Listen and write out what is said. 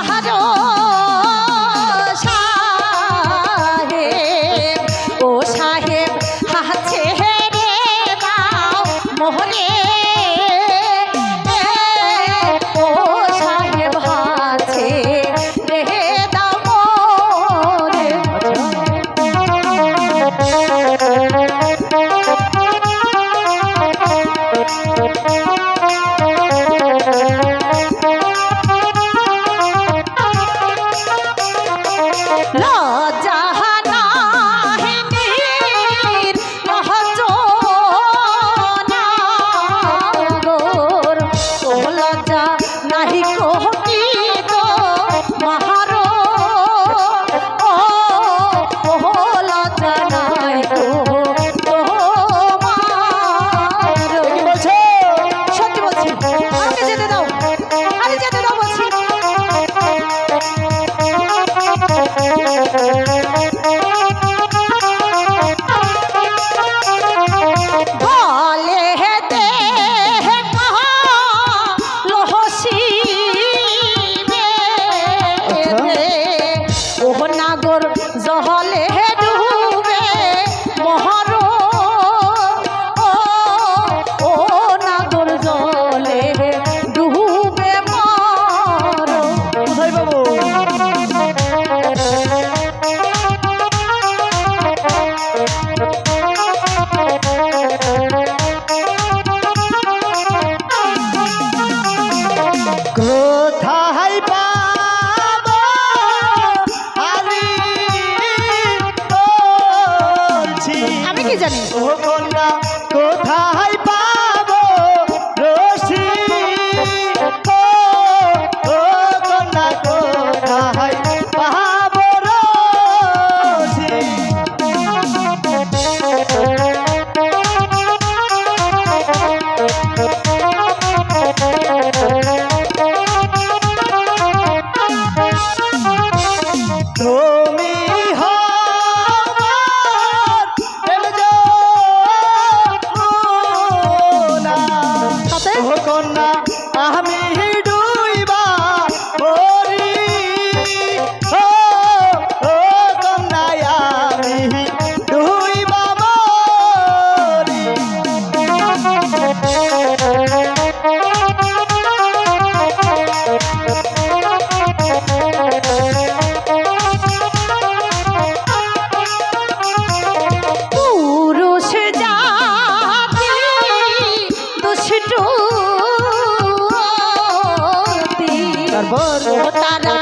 কাহারো সাহেব ও সাহেব হাছে রে বা মোহরে আছি আমি কি জানি? ও কন্যা কোথায় পাবো রশি? ও কন্যা কোথায় পাবো তুমি হয় আমি তারা